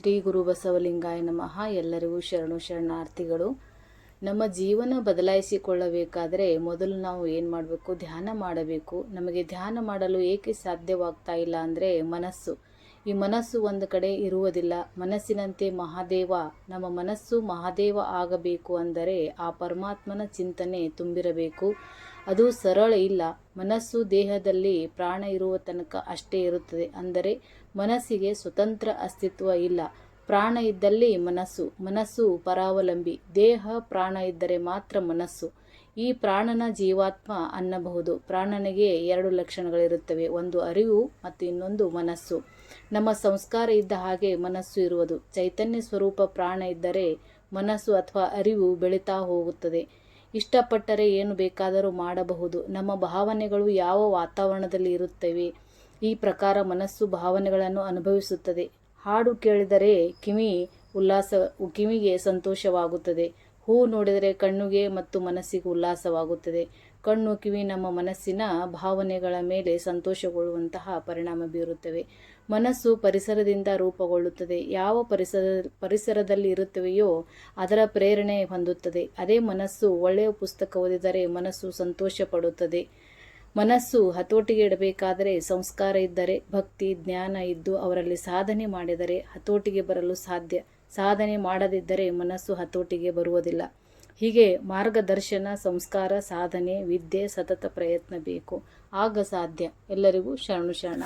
ಶ್ರೀ ಗುರು ಬಸವಲಿಂಗಾಯ ನಮಃ. ಎಲ್ಲರಿಗೂ ಶರಣು ಶರಣಾರ್ಥಿಗಳು, ನಮ್ಮ ಜೀವನ ಬದಲಾಯಿಸಿಕೊಳ್ಳಬೇಕಾದರೆ ಮೊದಲು ನಾವು ಏನು ಮಾಡಬೇಕು? ಧ್ಯಾನ ಮಾಡಬೇಕು. ನಮಗೆ ಧ್ಯಾನ ಮಾಡಲು ಏಕೆ ಸಾಧ್ಯವಾಗ್ತಾ ಇಲ್ಲ ಅಂದರೆ ಮನಸ್ಸು. ಈ ಮನಸ್ಸು ಒಂದು ಕಡೆ ಇರುವುದಿಲ್ಲ. ಮನಸ್ಸಿನಂತೆ ಮಹಾದೇವ, ನಮ್ಮ ಮನಸ್ಸು ಮಹಾದೇವ ಆಗಬೇಕು ಅಂದರೆ ಆ ಪರಮಾತ್ಮನ ಚಿಂತನೆ ತುಂಬಿರಬೇಕು. ಅದು ಸರಳ ಇಲ್ಲ. ಮನಸ್ಸು ದೇಹದಲ್ಲಿ ಪ್ರಾಣ ಇರುವ ತನಕ ಅಷ್ಟೇ ಇರುತ್ತದೆ. ಅಂದರೆ ಮನಸ್ಸಿಗೆ ಸ್ವತಂತ್ರ ಅಸ್ತಿತ್ವ ಇಲ್ಲ. ಪ್ರಾಣ ಇದ್ದಲ್ಲಿ ಮನಸ್ಸು ಮನಸ್ಸು ಪರಾವಲಂಬಿ. ದೇಹ ಪ್ರಾಣ ಇದ್ದರೆ ಮಾತ್ರ ಮನಸ್ಸು. ಈ ಪ್ರಾಣನ ಜೀವಾತ್ಮ ಅನ್ನಬಹುದು. ಪ್ರಾಣನಿಗೆ ಎರಡು ಲಕ್ಷಣಗಳಿರುತ್ತವೆ. ಒಂದು ಅರಿವು ಮತ್ತು ಇನ್ನೊಂದು ಮನಸ್ಸು. ನಮ್ಮ ಸಂಸ್ಕಾರ ಇದ್ದ ಹಾಗೆ ಮನಸ್ಸು ಇರುವುದು. ಚೈತನ್ಯ ಸ್ವರೂಪ ಪ್ರಾಣ ಇದ್ದರೆ ಮನಸ್ಸು ಅಥವಾ ಅರಿವು ಬೆಳೀತಾ ಹೋಗುತ್ತದೆ. ಇಷ್ಟಪಟ್ಟರೆ ಏನು ಬೇಕಾದರೂ ಮಾಡಬಹುದು. ನಮ್ಮ ಭಾವನೆಗಳು ಯಾವ ವಾತಾವರಣದಲ್ಲಿ ಇರುತ್ತವೆ? ಈ ಪ್ರಕಾರ ಮನಸ್ಸು ಭಾವನೆಗಳನ್ನು ಅನುಭವಿಸುತ್ತದೆ. ಹಾಡು ಕೇಳಿದರೆ ಕಿವಿ ಉಲ್ಲಾಸ, ಕಿವಿಗೆ ಸಂತೋಷವಾಗುತ್ತದೆ. ಹೂ ನೋಡಿದರೆ ಕಣ್ಣಿಗೆ ಮತ್ತು ಮನಸ್ಸಿಗೆ ಉಲ್ಲಾಸವಾಗುತ್ತದೆ. ಕಣ್ಣು ಕಿವಿ ನಮ್ಮ ಮನಸ್ಸಿನ ಭಾವನೆಗಳ ಮೇಲೆ ಸಂತೋಷಗೊಳ್ಳುವಂತಹ ಪರಿಣಾಮ ಬೀರುತ್ತವೆ. ಮನಸ್ಸು ಪರಿಸರದಿಂದ ರೂಪುಗೊಳ್ಳುತ್ತದೆ. ಯಾವ ಪರಿಸರ, ಪರಿಸರದಲ್ಲಿ ಇರುತ್ತವೆಯೋ ಅದರ ಪ್ರೇರಣೆ ಹೊಂದುತ್ತದೆ. ಅದೇ ಮನಸ್ಸು ಒಳ್ಳೆಯ ಪುಸ್ತಕ ಓದಿದರೆ ಮನಸ್ಸು ಸಂತೋಷ ಪಡುತ್ತದೆ ಮನಸ್ಸು ಹತೋಟಿಗೆ ಇಡಬೇಕಾದರೆ ಸಂಸ್ಕಾರ ಇದ್ದರೆ, ಭಕ್ತಿ, ಜ್ಞಾನ ಇದ್ದು ಅವರಲ್ಲಿ ಸಾಧನೆ ಮಾಡಿದರೆ ಹತೋಟಿಗೆ ಬರಲು ಸಾಧ್ಯ. ಸಾಧನೆ ಮಾಡದಿದ್ದರೆ ಮನಸ್ಸು ಹತೋಟಿಗೆ ಬರುವುದಿಲ್ಲ. ಹೀಗೆ ಮಾರ್ಗದರ್ಶನ ಸಂಸ್ಕಾರ ಸಾಧನೆ ವಿದ್ಯೆ ಸತತ ಪ್ರಯತ್ನ ಬೇಕು. ಆಗ ಸಾಧ್ಯ. ಎಲ್ಲರಿಗೂ ಶರಣು ಶರಣ